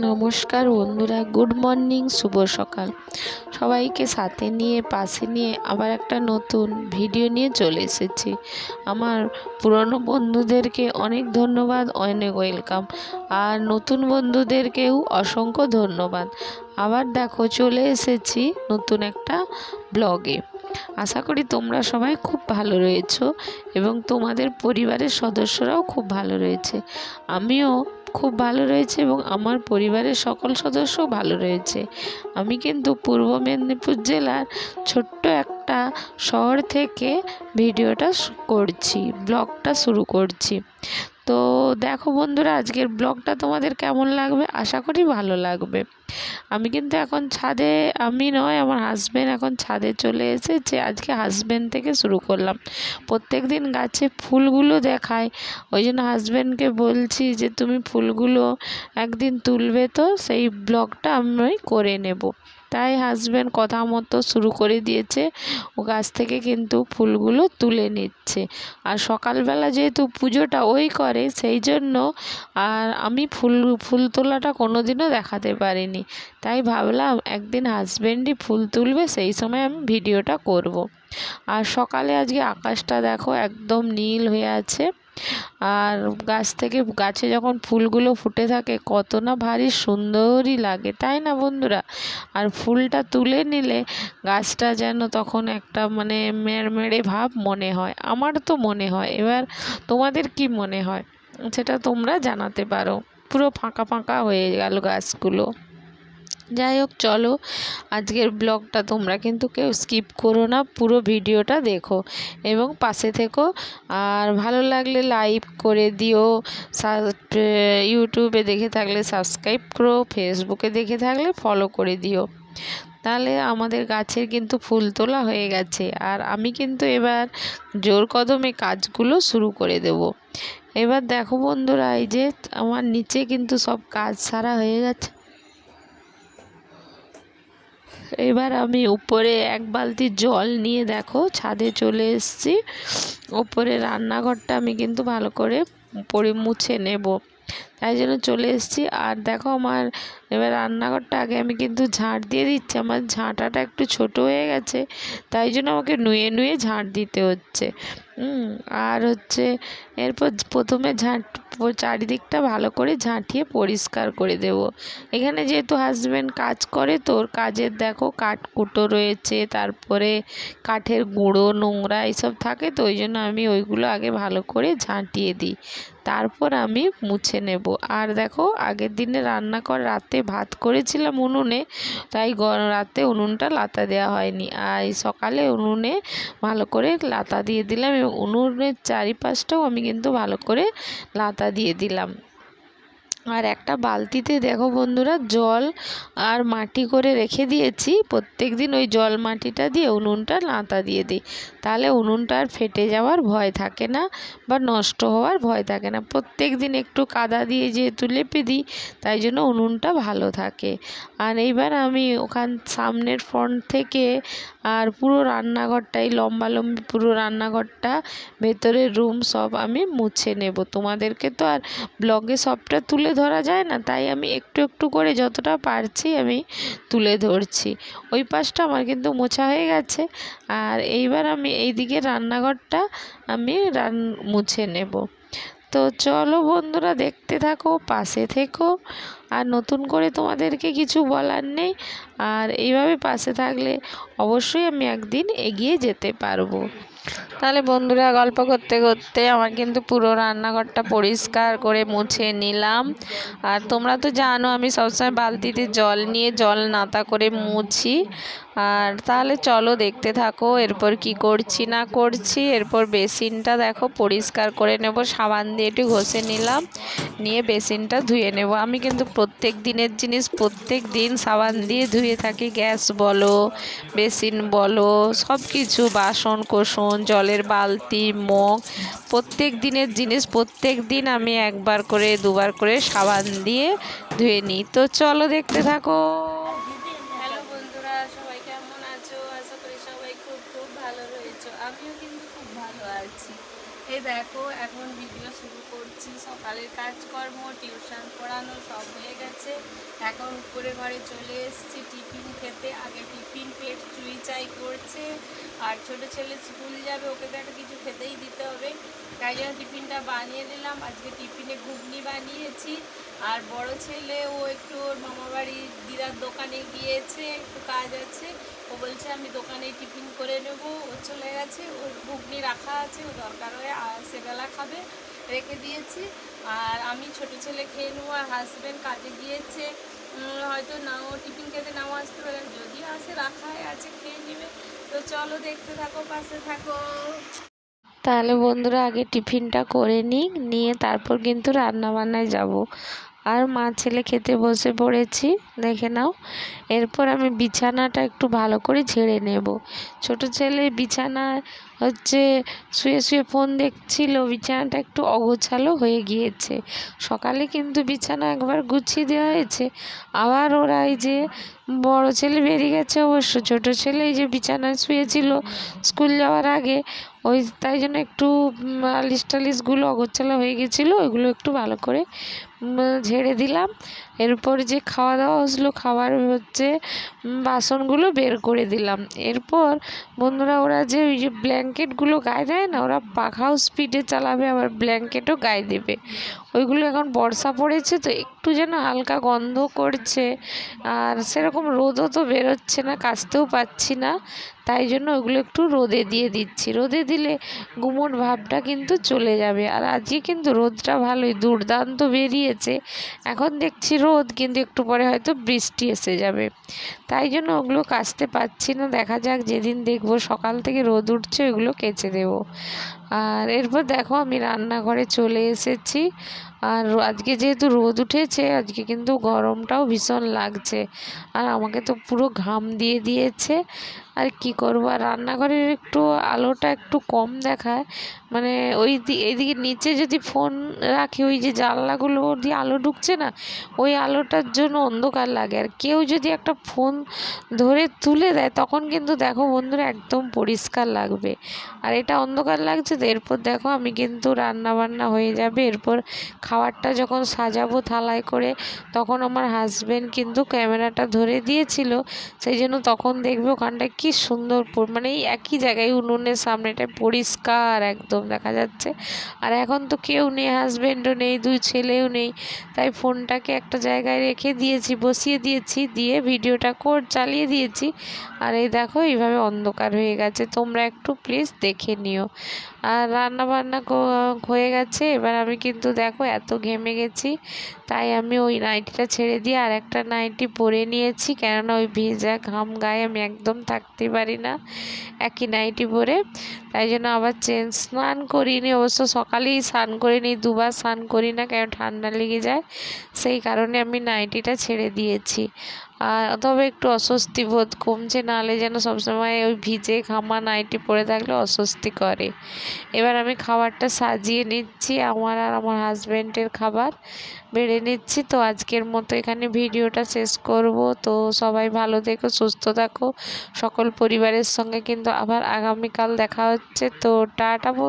নমস্কার বন্ধুরা, good morning, শুভ সকাল। সবাইকে সাথে নিয়ে, পাশে নিয়ে আবার একটা নতুন ভিডিও নিয়ে চলে এসেছি। আমার পুরনো বন্ধুদেরকে অনেক ধন্যবাদ, অনেক ওয়েলকাম। আর নতুন বন্ধুদেরকেও অসংখ্য ধন্যবাদ। আবার দেখো, চলে এসেছি নতুন একটা ব্লগে। আশা করি তোমরা সবাই খুব ভালো রয়েছো এবং তোমাদের পরিবারের সদস্যরাও খুব ভালো রয়েছে। আমিও খুব ভালো রয়েছে এবং আমার পরিবারের সকল সদস্যও ভালো রয়েছে। আমি কিন্তু পূর্ব মেদিনীপুর জেলার ছোট্ট একটা শহর থেকে ভিডিওটা করছি, ব্লগটা শুরু করছি। তো দেখো বন্ধুরা, আজকের ব্লগটা তোমাদের কেমন লাগবে? আশা করি ভালো লাগবে। আমি কিন্তু এখন ছাদে, আমি নয়, আমার হাজব্যান্ড এখন ছাদে চলে এসেছে। আজকে হাজব্যান্ড থেকে শুরু করলাম। প্রত্যেক দিন গাছে ফুলগুলো দেখায়। ওই জন্য হাজব্যান্ডকে বলছি যে, তুমি ফুলগুলো একদিন তুলবে তো, সেই ব্লগটা আমি করে নেব। তাই হাজব্যান্ড কথা মতো শুরু করে দিয়েছে। ও গাছ থেকে কিন্তু ফুলগুলো তুলে নিচ্ছে। আর সকালবেলা যেহেতু পুজোটা ওই করে, সেই জন্য আর আমি ফুল ফুল তোলাটা কোনো দিনও দেখাতে পারিনি। তাই ভাবলাম একদিন হাজব্যান্ডই ফুল তুলবে, সেই সময় আমি ভিডিওটা করব। আর সকালে আজকে আকাশটা দেখো একদম নীল হয়ে আছে। আর গাছ থেকে গাছে যখন ফুলগুলো ফুটে থাকে, কত না ভারী সুন্দরই লাগে, তাই না বন্ধুরা? আর ফুলটা তুলে নিলে গাছটা যেন তখন একটা মানে মেড়মেড়ে ভাব মনে হয়, আমার তো মনে হয়। এবার তোমাদের কি মনে হয়? সেটা তোমরা জানাতে পারো। পুরো ফাঁকা ফাঁকা হয়ে গেল গাছগুলো। যাই হোক, চলো। আজকের ব্লগটা তোমরা কিন্তু কেউ স্কিপ করো না, পুরো ভিডিওটা দেখো এবং পাশে থেকো। আর ভালো লাগলে লাইক করে দিও ইউটিউবে দেখে থাকলে সাবস্ক্রাইব করো ফেসবুকে দেখে থাকলে ফলো করে দিও। তাহলে আমাদের গাছের কিন্তু ফুল তোলা হয়ে গেছে, আর আমি কিন্তু এবার জোর কদমে কাজগুলো শুরু করে দেব। এবার দেখো বন্ধুরা, এই যে আমার নিচে কিন্তু সব কাজ সারা হয়ে গেছে। এবার আমি উপরে এক বালতি জল নিয়ে দেখো, ছাদে চলে এসেছি। ওপরে রান্নাঘরটা আমি কিন্তু ভালো করে পরে মুছে নেব। তাই জন্য চলে এসেছি। আর দেখো আমার এবার রান্নাঘরটা আগে আমি কিন্তু ঝাঁট দিয়ে দিচ্ছি। আমার ঝাঁটাটা একটু ছোট হয়ে গেছে, তাই জন্য আমাকে নুয়ে নুয়ে ঝাঁট দিতে হচ্ছে। আর হচ্ছে এরপর প্রথমে ঝাঁট চারিদিকটা ভালো করে ঝাঁটিয়ে পরিষ্কার করে দেব। এখানে যেহেতু হাজব্যান্ড কাজ করে তোর কাজের দেখো কাঠকুটো রয়েছে, তারপরে কাঠের গুঁড়ো, নোংরা এইসব থাকে, তো ওই জন্য আমি ওইগুলো আগে ভালো করে ঝাঁটিয়ে দিই। তারপর আমি মুছে নেব। আর দেখো, আগের দিনে রান্না কর রাতে ভাত করেছিলাম উনুনে, তাই রাতে উনুনটা লাতা দেওয়া হয়নি। আর সকালে উনুনে ভালো করে লাতা দিয়ে দিলাম এবং উনুনের চারিপাশটাও আমি কিন্তু ভালো করে লাতা দিয়ে দিলাম। আর একটা বালতিতে দেখো বন্ধুরা জল আর মাটি করে রেখে দিয়েছি। প্রত্যেক দিন ওই জল মাটিটা দিয়ে উনুনটা লাঁতা দিয়ে দিই। তাহলে উনুনটা আর ফেটে যাওয়ার ভয় থাকে না বা নষ্ট হওয়ার ভয় থাকে না। প্রত্যেক দিন একটু কাদা দিয়ে যেহেতু লেপে দিই, তাই জন্য উনুনটা ভালো থাকে। আর এইবার আমি ওখান সামনের ফ্রন্ট থেকে আর পুরো রান্নাঘরটাই লম্বালম্বি পুরো রান্নাঘরটা ভেতরের রুম সব আমি মুছে নেব। তোমাদেরকে তো আর ব্লগে সবটা তুলে ধরা যায় না, তাই আমি একটু একটু করে যতটা পারছি আমি তুলে ধরছি। ওই পাশটা আমার কিন্তু মোছা হয়ে গেছে, আর এইবার আমি এই দিকে রান্নাঘরটা আমি রান, মুছে নেব। তো চলো বন্ধুরা দেখতে থাকো, পাশে থেকো। আর নতুন করে তোমাদেরকে কিছু বলার নেই। আর এইভাবে পাশে থাকলে অবশ্যই আমি একদিন এগিয়ে যেতে পারব। তাহলে বন্ধুরা, গল্প করতে করতে আমার কিন্তু পুরো রান্নাঘরটা পরিষ্কার করে মুছে নিলাম। আর তোমরা তো জানো, আমি সবসময় বালতিতে জল নিয়ে জল নাতা করে মুছি। আর তাহলে চলো দেখতে থাকো, এরপর কি করছি না করছি। এরপর বেসিনটা দেখো, পরিষ্কার করে নেব, সাবান দিয়ে একটু ঘষে নিলাম। নিয়ে বেসিনটা ধুয়ে নেব। আমি কিন্তু প্রত্যেক দিনের জিনিস, প্রত্যেক দিন সাবান দিয়ে ধুয়ে থাকি, গ্যাস বলো, বেসিন বলো সব কিছু বাসন কোসন, জলের বালতি, মগ, প্রত্যেক দিনের জিনিস, প্রত্যেক দিন আমি একবার করে, দুবার করে সাবান দিয়ে ধুয়ে নিই। তো চলো দেখতে থাকো। আমিও কিন্তু খুব ভালো আছি। এই দেখো, এখন ভিডিও শুরু করছি। সকালের কাজকর্ম টিউশন পড়ানো সব হয়ে গেছে। এখন উপরে ঘরে চলে এসেছি। টিফিন খেতে। আগে টিফিন পেট চুই চাই করছে। আর ছোট ছেলে স্কুল যাবে, ওকে তো একটা কিছু খেতেই দিতে হবে। তাই জন্য টিফিনটা বানিয়ে নিলাম। আজকে টিফিনে ঘুগনি বানিয়েছি। আর বড় ছেলে, ও একটু ওর মামাবাড়ি দিদার দোকানে গিয়েছে, একটু কাজ আছে। ও বলছে, আমি দোকানে টিফিন করে নেব। ও চলে গেছে। ওর ঘুগনি রাখা আছে, ও দরকার হয়ে রেখে দিয়েছি। আর আমি ছোট ছেলে খেয়ে নেব আর হাজব্যান্ড কাজে গিয়েছে। হয়তো নাও টিফিন খেতে নাও আসতে পারে। যদি আসে, রাখাই আছে, খেয়ে নেবে। তো চলো দেখতে থাকো, পাশে থাকো। তাহলে বন্ধুরা, আগে টিফিনটা করে নিই, নিয়ে তারপর কিন্তু রান্না বান্নায় যাব। আর মা ছেলে খেতে বসে পড়েছি, দেখে নাও। এরপর আমি বিছানাটা একটু ভালো করে ঝেড়ে নেব। ছোট ছেলে বিছানায় হচ্ছে শুয়ে শুয়ে ফোন দেখছিল, বিছানাটা একটু অগোছালো হয়ে গিয়েছে। সকালে কিন্তু বিছানা একবার গুছিয়ে দেওয়া হয়েছে। আবার ওরা এই যে বড় ছেলে বেরিয়ে গেছে অবশ্য। ছোট ছেলে এই যে বিছানায় শুয়েছিল স্কুল যাওয়ার আগে ওই তাই জন্য একটু আলিশ টালিশগুলো অগোছালো হয়ে গেছিল, ওইগুলো একটু ভালো করে ঝেড়ে দিলাম। এরপর যে খাওয়া দাওয়া হলো খাবার হচ্ছে বাসনগুলো বের করে দিলাম। এরপর বন্ধুরা, ওরা যে ওই যে ব্ল্যাঙ্কেটগুলো গায়ে দেয় না, ওরা পাখাও স্পিডে চালাবে, আবার ব্ল্যাঙ্কেটও গায়ে দেবে। ওইগুলো এখন বর্ষা পড়েছে তো একটু যেন হালকা গন্ধ করছে। আর সেরকম রোদও তো বেরোচ্ছে না, কাচতেও পাচ্ছি না। তাই জন্য ওগুলো একটু রোদে দিয়ে দিচ্ছি। রোদে দিলে গুমোট ভাবটা কিন্তু চলে যাবে। আর আজকে কিন্তু রোদটা ভালোই, দুর্দান্ত বেরিয়েছে। এখন দেখছি রোদ, কিন্তু একটু পরে হয়তো বৃষ্টি এসে যাবে। তাই জন্য ওগুলো কাচতে পারছি না। দেখা যাক, যেদিন দেখব সকাল থেকে রোদ উঠছে ওগুলো কেচে দেবো। আর এরপর দেখো, আমি রান্নাঘরে চলে এসেছি। আর আজকে যেহেতু রোদ উঠেছে, আজকে কিন্তু গরমটাও ভীষণ লাগছে। আর আমাকে তো পুরো ঘাম দিয়ে দিয়েছে। আর কি করব? আর রান্নাঘরের একটু আলোটা একটু কম দেখায়। মানে ওই এইদিকে নিচে যদি ফোন রাখি, ওই যে জানলাগুলো দিয়ে আলো ঢুকছে না, ওই আলোটার জন্য অন্ধকার লাগে। আর কেউ যদি একটা ফোন ধরে তুলে দেয়, তখন কিন্তু দেখো বন্ধুরা একদম পরিষ্কার লাগবে। আর এটা অন্ধকার লাগছে তো এরপর দেখো আমি কিন্তু রান্না বান্না হয়ে যাবে। এরপর খাবারটা যখন সাজাবো থালায় করে, তখন আমার হাজবেন্ড কিন্তু ক্যামেরাটা ধরে দিয়েছিল। সেই জন্য তখন দেখবে ওখানটা কি সুন্দর প- মানে এই একই জায়গায় উনুনের সামনেটা পরিষ্কার একদম দেখা যাচ্ছে। আর এখন তো কেউ নেই হাজবেন্ডও নেই, দুই ছেলেও নেই। তাই ফোনটাকে একটা জায়গায় রেখে দিয়েছি, বসিয়ে দিয়েছি, দিয়ে ভিডিওটা কোড চালিয়ে দিয়েছি। আর এই দেখো এইভাবে অন্ধকার হয়ে গেছে। তোমরা একটু প্লিজ দেখে নিও। আর রান্না বান্না কো- হয়ে গেছে। এবার আমি কিন্তু দেখো এত ঘেমে গেছি। তাই আমি ওই নাইটিটা ছেড়ে দিয়ে আর একটা নাইটি পরে নিয়েছি। কেননা ওই ভেজা ঘাম গায়ে আমি একদম থাকতে পারি না। একই নাইটি পরে তাই জন্য আবার চেঞ্জ স্নান করিনি। অবশ্য সকালেই স্নান করিনি, দুবার স্নান করি না কেন ঠান্ডা লেগে যায়। সেই কারণে আমি নাইটিটা ছেড়ে দিয়েছি। আর তবে একটু অস্বস্তি বোধ, কমছে নাহলে যেন সবসময় ওই ভিজে ঘামা নাইটি পরে থাকলে অস্বস্তি করে। এবার আমি খাবারটা সাজিয়ে নিচ্ছি, আমার আর আমার হাজব্যান্ডের খাবার বেড়ে নিচ্ছি। তো আজকের মতো এখানে ভিডিওটা শেষ করব। তো সবাই ভালো থেকো, সুস্থ থাকো। সকল পরিবারের সঙ্গে কিন্তু আবার আগামীকাল দেখা হচ্ছে। তো টাটা